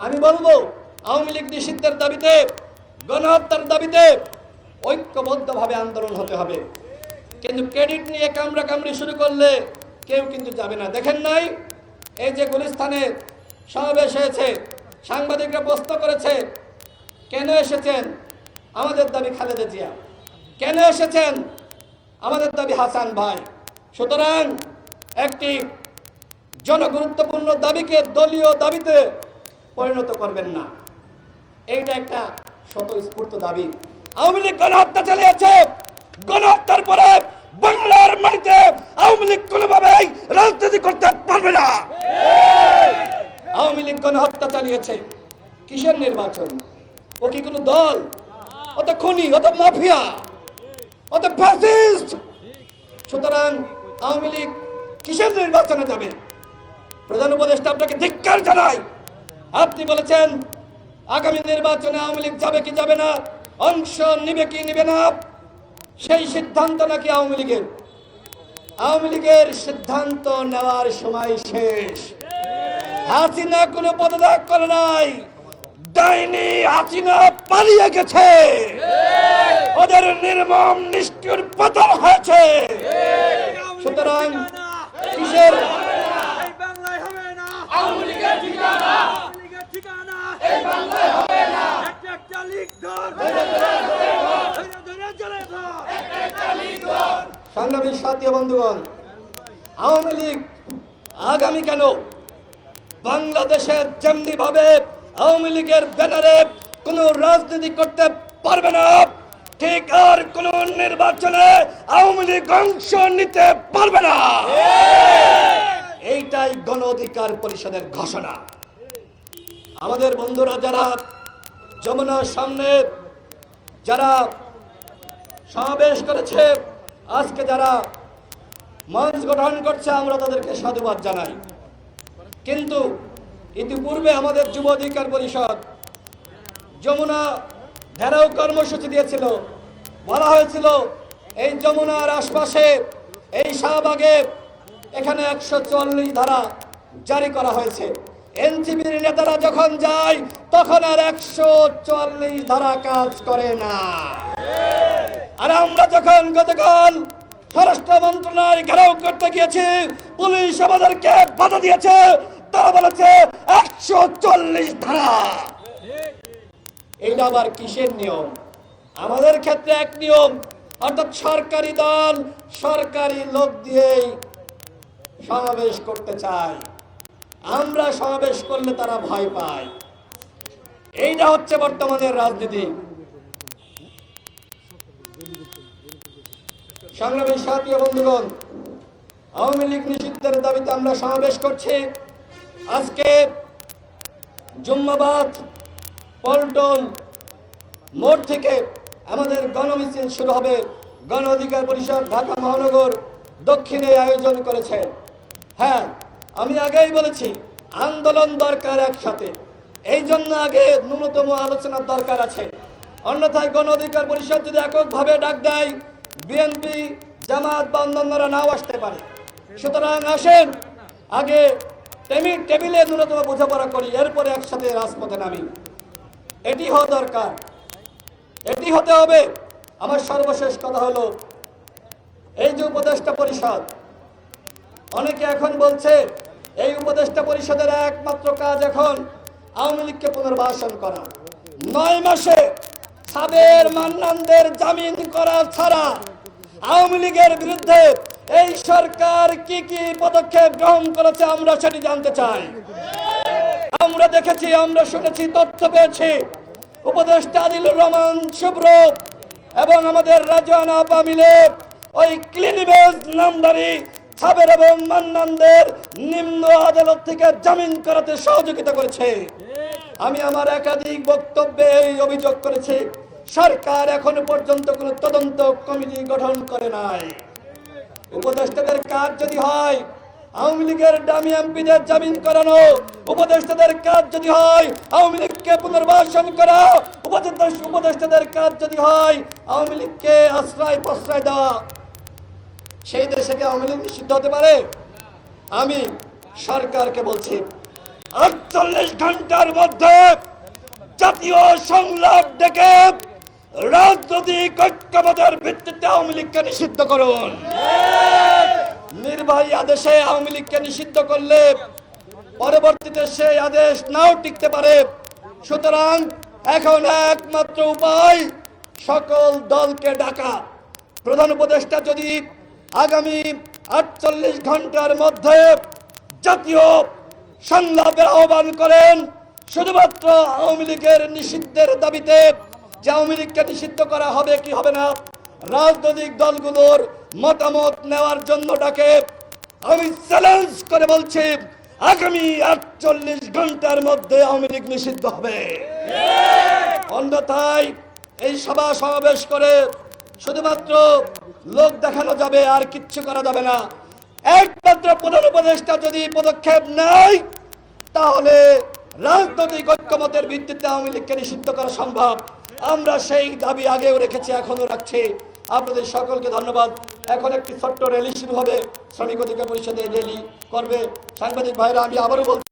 আমি বলব, আওয়ামী লীগ নিষিদ্ধের দাবিতে, গণহত্যার দাবিতে ঐক্যবদ্ধভাবে আন্দোলন হতে হবে। কিন্তু ক্রেডিট নিয়ে কামড়া কামড়ি শুরু করলে কেউ কিন্তু যাবে না। দেখেন নাই, এই যে গুলিস্থানে সমাবেশ হয়েছে, সাংবাদিকরা প্রশ্ন করেছে, কেন এসেছেন? আমাদের দাবি খালেদা জিয়া। কেন এসেছেন? আমাদের দাবি হাসান ভাই। সুতরাং একটি জনগুরুত্বপূর্ণ দাবিকে দলীয় দাবিতে করবেন না। এইটা একটা স্বতঃস্ফূর্ত দাবি। আওয়ামী লীগ গণহত্যা চালিয়েছে। গণহত্যার পরে বাংলার মাটিতে আওয়ামী লীগ কোনোভাবেই রাজনীতি করতে পারবে না। আওয়ামী লীগ গণহত্যা চালিয়েছে। কিসের নির্বাচন? ও কি কোনো দল? অত খুনি অত মাফিয়া অত ফ্যাসিস্ট সুতরাং আওয়ামী লীগ কিসের নির্বাচনে যাবে? প্রধান উপদেষ্টা আপনাকে ধিক্কার জানাই আপনি বলেছেন, আগামী নির্বাচনে আওয়ামী লীগ যাবে কি যাবে না? অংশ নিবে কি নিবে না? সেই সিদ্ধান্ত নাকি আওয়ামী লীগের? আওয়ামী লীগের সিদ্ধান্ত নেওয়ার সময় শেষ। হাসিনা কোনো পদত্যাগ করে নাই। ডাইনি হাসিনা পালিয়ে গেছে। ওদের নির্মম নিষ্ঠুর পতন হয়েছে। সুতরাং কিসের এই বাংলায় হবে না আওয়ামী লীগের ঠিকানা আওয়ামী লীগের ঠিকানা এই বাংলায় হবে না একটা একটা লীগ ধর ধরে ধরে চলে ধর আওয়ামী লীগ আগামী কেন? বাংলাদেশের যেমনি আওয়ামী লীগের ব্যানারে কোনো রাজনীতি করতে পারবে না, ঠিক আর কোন নির্বাচনে আওয়ামী লীগ অংশ নিতে পারবে না। এইটাই গণ অধিকার পরিষদের ঘোষণা। আমাদের বন্ধুরা যারা যমুনার সামনে যারা সমাবেশ করেছে, আজকে যারা মঞ্চ গঠন করছে, আমরা তাদেরকে সাধুবাদ জানাই। কিন্তু ইতিপূর্বে আমাদের যুব অধিকার পরিষদ যমুনা ঘেরাও কর্মসূচি দিয়েছিল। বলা হয়েছিল, এই যমুনার আশপাশে, এই শাহবাগে এখানে একশো চল্লিশ ধারা জারি করা হয়েছে। এনসিপির নেতারা যখন যায়, তখন আর একশো চল্লিশ ধারা কাজ করে না। আর আমরা যখন গতকাল স্বরাষ্ট্র মন্ত্রণালয় ঘেরাও করতে গিয়েছি, পুলিশ আমাদেরকে বাধা দিয়েছে, তারা বলেছে একশো চল্লিশ ধারা। এটা আবার কিসের নিয়ম? আমাদের ক্ষেত্রে এক নিয়ম, অর্থাৎ সরকারি দল সরকারি লোক দিয়েই সমাবেশ করতে চায়। আমরা সমাবেশ করলে তারা ভয় পায়। এইটা হচ্ছে বর্তমানের রাজনীতি। সংগ্রামী সাথী বন্ধুগণ, আওয়ামী লীগ নিষিদ্ধের দাবিতে আমরা সমাবেশ করছি। আজকে জুম্মাবাদ, পল্টন মোড় থেকে আমাদের গণমিছিল শুরু হবে। গণ অধিকার পরিষদ ঢাকা মহানগর দক্ষিণে আয়োজন করেছে। হ্যাঁ আমি আগেই বলেছি, আন্দোলন দরকার একসাথে। এই জন্য আগে ন্যূনতম আলোচনার দরকার আছে। অন্যথায় গণ অধিকার পরিষদ যদি এককভাবে ডাক দেয়, বিএনপি, জামাত বা অন্যান্যরা নাও আসতে পারে। সুতরাং আসেন, আগে টেবিল টেবিলে ন্যূনতম বোঝাপড়া করি, এরপরে একসাথে রাজপথে নামি। এটি হওয়া দরকার। এটি হতে হবে। আমার সর্বশেষ কথা হলো, এই যে উপদেষ্টা পরিষদ, অনেকে এখন বলছে এই উপদেষ্টা পরিষদের একমাত্র কাজ এখন আওয়ামী লীগকে পুনর্বাসন করা। নয় মাসে সাবের মান্নানদের জামিন করা ছাড়া আওয়ামী লীগের বিরুদ্ধে এই সরকার কি কি পদক্ষেপ গ্রহণ করেছে আমরা সেটি জানতে চাই। আমরা দেখেছি, আমরা শুনেছি, তথ্য পেয়েছি। উপদেষ্টা আদিলুর রহমান শুভ্র এবং আমাদের রাজওয়ান আপা মিলে ওই ক্লিনিবেজ নামদারি সাবের এবং মান্নানদের নিম্ন আদালত থেকে জামিন করাতে সহযোগিতা করেছে। আমি আমার একাধিক বক্তব্যে এই অভিযোগ করেছি। সরকার এখনও পর্যন্ত কোনো তদন্ত কমিটি গঠন করে নাই। উপদেষ্টাদের কাজ যদি হয়, আওয়ামী লীগের দামি এমপিদের জামিন করানো, উপদেষ্টাদের কাজ যদি হয়, আওয়ামী লীগকে পুনর্বাসন করা উপদেষ্টা উপদেষ্টাদের কাজ যদি হয়, আওয়ামী লীগকে আশ্রয় প্রশ্রয় দেওয়া সেই দেশে কি আওয়ামী লীগ নিষিদ্ধ হতে পারে? আমি সরকারকে বলছি, আটচল্লিশ ঘণ্টার মধ্যে জাতীয় সংলাপ ডেকে রাজনৈতিক ঐক্যমতের ভিত্তিতে আওয়ামী লীগকে নিষিদ্ধ করুন। নির্বাহী আদেশে আওয়ামী লীগকে নিষিদ্ধ করলে পরবর্তীতে সেই আদেশ নাও টিকতে পারে। সুতরাং এখন একমাত্র উপায় সকল দলকে ডাকা। প্রধান উপদেষ্টা যদি আগামী আটচল্লিশ ঘণ্টার মধ্যে জাতীয় সংলাপের আহ্বান করেন শুধুমাত্র আওয়ামী লীগের নিষিদ্ধের দাবিতে। যে আওয়ামী লীগকে নিষিদ্ধ করা হবে কি হবে না? রাজনৈতিক দলগুলোর মতামত নেওয়ার জন্য ডাকে। আমি চ্যালেঞ্জ করে বলছি, আগামী আটচল্লিশ ঘণ্টার মধ্যে আওয়ামী লীগ নিষিদ্ধ হবে। অন্যথায় এই সভা সমাবেশ করে শুধুমাত্র লোক দেখানো যাবে, আর কিচ্ছু করা যাবে না। একমাত্র প্রধান উপদেষ্টা যদি পদক্ষেপ নেয়, তাহলে রাজনৈতিক ঐক্যমতের ভিত্তিতে আওয়ামী লীগকে নিষিদ্ধ করা সম্ভব। আমরা সেই দাবি আগেও রেখেছি এখনও রাখছি। আপনাদের সকলকে ধন্যবাদ। এখন একটি ছোট্ট র্যালি শুরু হবে। শ্রমিক অধিকার পরিষদে র্যালি করবে সাংবাদিক ভাইরা, আমি আবারও বলছি